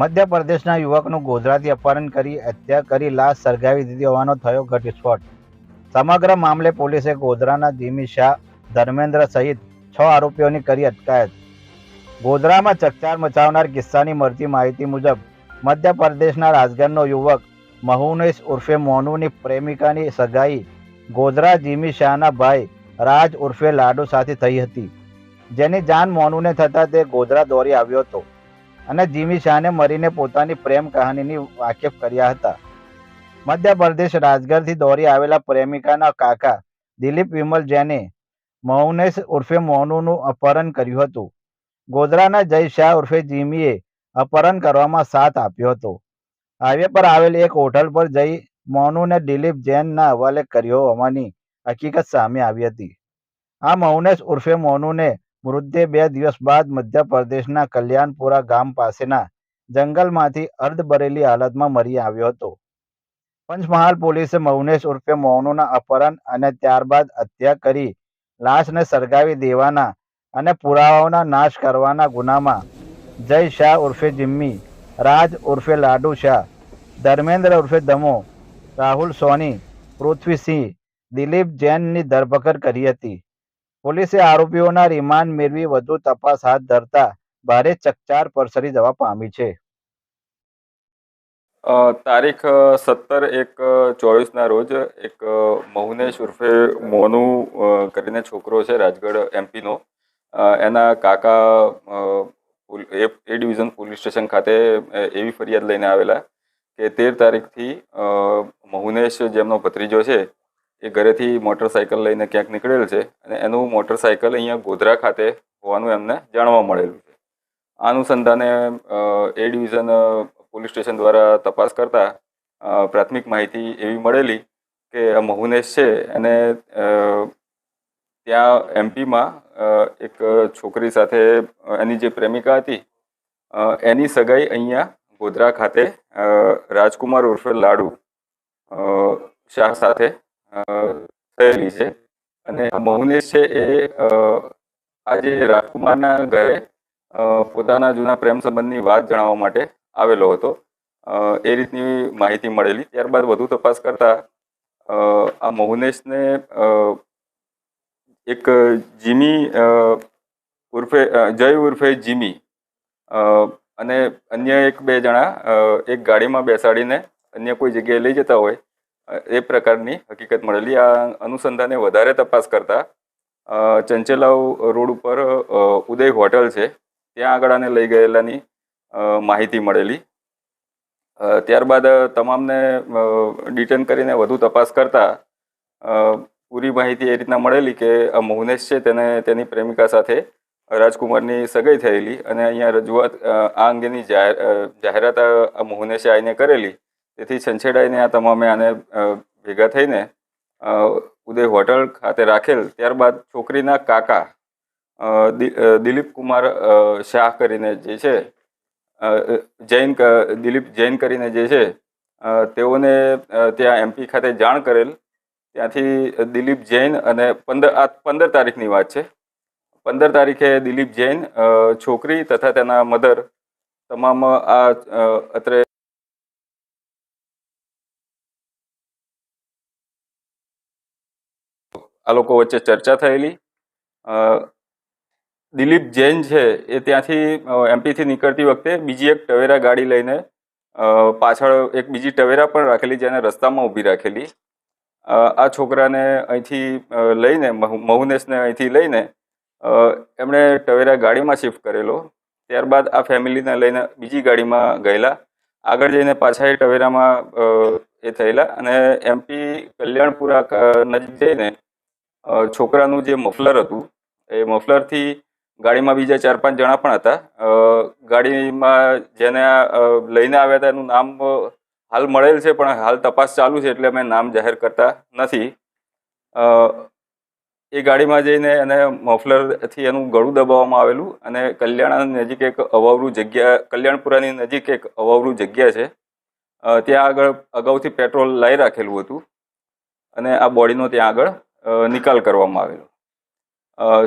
મધ્યપ્રદેશના યુવકનું ગોધરાથી અપહરણ કરી હત્યા કરી લાશ સળગાવી દીધી હોવાનો થયો ઘટસ્ફોટ. સમગ્ર મામલે પોલીસે ગોધરાના જીમી શાહ ધર્મેન્દ્ર સહિત છ આરોપીઓની કરી અટકાયત. ગોધરામાં ચકચાર મચાવનાર કિસ્સાની મળતી માહિતી મુજબ, મધ્યપ્રદેશના રાજગરનો યુવક મહુનેશ ઉર્ફે મોનુની પ્રેમિકાની સગાઈ ગોધરા જીમી શાહના ભાઈ રાજ ઉર્ફે લાડુ સાથે થઈ હતી. જેની જાણ મોનુને થતાં તે ગોધરા દોરી આવ્યો હતો. અને જીમી શાહને મરીને પોતાની પ્રેમ કહાનીની વાકેફ કર્યા હતા. મધ્યપ્રદેશ રાજગઢથી દોરી આવેલા પ્રેમિકાના કાકા દિલીપ વિમલ જૈને મૌનેશ ઉર્ફે મોનુનું અપહરણ કર્યું હતું. ગોધરાના જય શાહ ઉર્ફે જીમીએ અપહરણ કરવામાં સાથ આપ્યો હતો. હાઈવે પર આવેલ એક હોટલ પર જઈ મોનુને દિલીપ જૈનના હવાલે કર્યો હોવાની હકીકત સામે આવી હતી. આ મૌનેશ ઉર્ફે મોનુને મૃતદેહ બે દિવસ બાદ મધ્યપ્રદેશના કલ્યાણપુરા ગામ પાસેના જંગલમાંથી અર્ધબરેલી હાલતમાં મરી આવ્યો હતો. પંચમહાલ પોલીસે મૌનેશ ઉર્ફે મૌનોના અપહરણ અને ત્યારબાદ હત્યા કરી લાશને સળગાવી દેવાના અને પુરાવાઓના નાશ કરવાના ગુનામાં જય શાહ ઉર્ફે જિમ્મી, રાજ ઉર્ફે લાડુ શાહ, ધર્મેન્દ્ર ઉર્ફે દમો, રાહુલ સોની પૃથ્વીસિંહ દિલીપ જૈનની ધરપકડ કરી હતી. પોલીસે આરોપીઓના રિમાન્ડ મેળવી વધુ તપાસ હાથ ધરતા ભારે ચકચાર પરસરી જવા પામી છે. તારીખ સત્તર એક ચોવીસના રોજ એક મહુનેશ ઉર્ફે મોનુ કરીને છોકરો છે રાજગઢ એમપીનો. એના કાકા એ ડિવિઝન પોલીસ સ્ટેશન ખાતે એવી ફરિયાદ લઈને આવેલા કે તેર તારીખથી મહુનેશ જેમનો ભત્રીજો છે એ ઘરેથી મોટરસાયકલ લઈને ક્યાંક નીકળેલ છે અને એનું મોટરસાયકલ અહીંયા ગોધરા ખાતે હોવાનું એમને જાણવા મળેલું છે. આ અનુસંધાને એ ડિવિઝન પોલીસ સ્ટેશન દ્વારા તપાસ કરતા પ્રાથમિક માહિતી એવી મળેલી કે મહુનેશ છે અને ત્યાં એમપીમાં એક છોકરી સાથે એની જે પ્રેમિકા હતી એની સગાઈ અહીંયા ગોધરા ખાતે રાજકુમાર ઉર્ફે લાડુ શાહ સાથે થયેલી છે. અને મૌનેશ છે એ આજે રાજકુમારના ઘરે પોતાના જૂના પ્રેમ સંબંધની વાત જણાવવા માટે આવેલો હતો. એ રીતની માહિતી મળેલી. ત્યારબાદ વધુ તપાસ કરતા આ મહુનેશને એક જીમી ઉર્ફે જય ઉર્ફે જીમી અને અન્ય એક બે જણા એક ગાડીમાં બેસાડીને અન્ય કોઈ જગ્યાએ લઈ જતા હોય એ પ્રકારની હકીકત મળેલી. આ અનુસંધાને વધારે તપાસ કરતા ચંચલાવ રોડ ઉપર ઉદય હોટલ છે. ત્યાં આગળ આને લઈ ગયેલાની માહિતી મળેલી. ત્યારબાદ તમામને ડિટેન કરીને વધુ તપાસ કરતા પૂરી માહિતી એ રીતના મળેલી કે આ મોહનેશ છે તેને, તેની પ્રેમિકા સાથે રાજકુમારની સગાઈ થયેલી અને અહીંયા રજૂઆત આ અંગેની જાહેર જાહેરાત આ મોહનેશે આવીને કરેલી. તેથી છંછેડાઈને આ તમામે આને ભેગા થઈને ઉદય હોટલ ખાતે રાખેલ. ત્યારબાદ છોકરીના કાકા દિલીપ કુમાર શાહ કરીને જે છે જૈન દિલીપ જૈન કરીને જે છે તેઓને ત્યાં એમપી ખાતે જાણ કરેલ. ત્યાંથી દિલીપ જૈન અને પંદર, આ પંદર તારીખની વાત છે. પંદર તારીખે દિલીપ જૈન છોકરી તથા તેના મધર, તમામ આ અત્રે આ લોકો વચ્ચે ચર્ચા થયેલી. દિલીપ જૈન છે, એ ત્યાંથી એમપીથી નીકળતી વખતે બીજી એક ટવેરા ગાડી લઈને પાછળ એક બીજી ટવેરા પણ રાખેલી જેને રસ્તામાં ઊભી રાખેલી. આ છોકરાને અહીંથી લઈને મહુનેશને અહીંથી લઈને એમણે ટવેરા ગાડીમાં શિફ્ટ કરેલો. ત્યારબાદ આ ફેમિલીને લઈને બીજી ગાડીમાં ગયેલા. આગળ જઈને પાછા એ ટવેરામાં એ થયેલા અને એમપી કલ્યાણપુરા નજીક જઈને છોકરાનું જે મફલર હતું, એ મફલરથી ગાડીમાં બીજા ચાર પાંચ જણા પણ હતા. ગાડીમાં જેને લઈને આવ્યા હતા, એનું નામ હાલ મળેલ છે, પણ હાલ તપાસ ચાલુ છે, એટલે અમે નામ જાહેર કરતા નથી. એ ગાડીમાં જઈને એને મફલરથી એનું ગળું દબાવવામાં આવેલું અને કલ્યાણ નજીક એક અવાવરું જગ્યા, કલ્યાણપુરાની નજીક એક અવાવરું જગ્યા છે. ત્યાં આગળ અગાઉથી પેટ્રોલ લાવી રાખેલું હતું અને આ બોડીનો ત્યાં આગળ નિકાલ કરવામાં આવેલો.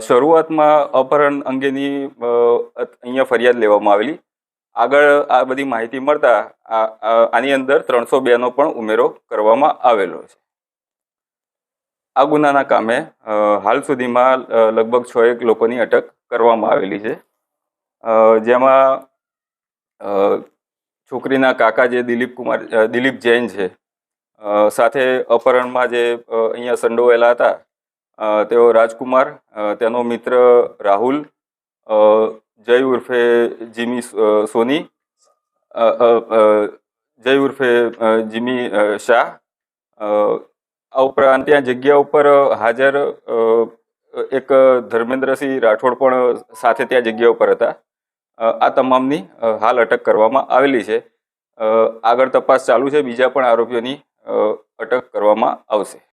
શરૂઆતમાં અપહરણ અંગેની અહીંયા ફરિયાદ લેવામાં આવેલી. આગળ આ બધી માહિતી મળતા આની અંદર ત્રણસો બેનો પણ ઉમેરો કરવામાં આવેલો છે. આ ગુનાના કામે હાલ સુધીમાં લગભગ છ એક લોકોની અટક કરવામાં આવેલી છે. જેમાં છોકરીના કાકા જે દિલીપ કુમાર દિલીપ જૈન છે સાથે અપહરણમાં જે અહીંયા સંડોવાયેલા હતા તેઓ રાજકુમાર તેનો મિત્ર રાહુલ જય ઉર્ફે જીમી સોની જય ઉર્ફે જીમી શાહ આ ઉપરાંત ત્યાં જગ્યા ઉપર હાજર એક ધર્મેન્દ્રસિંહ રાઠોડ પણ સાથે ત્યાં જગ્યા ઉપર હતા. આ તમામની હાલ અટક કરવામાં આવેલી છે. આગળ તપાસ ચાલુ છે બીજા પણ આરોપીઓની. અટક કરવામાં આવશે.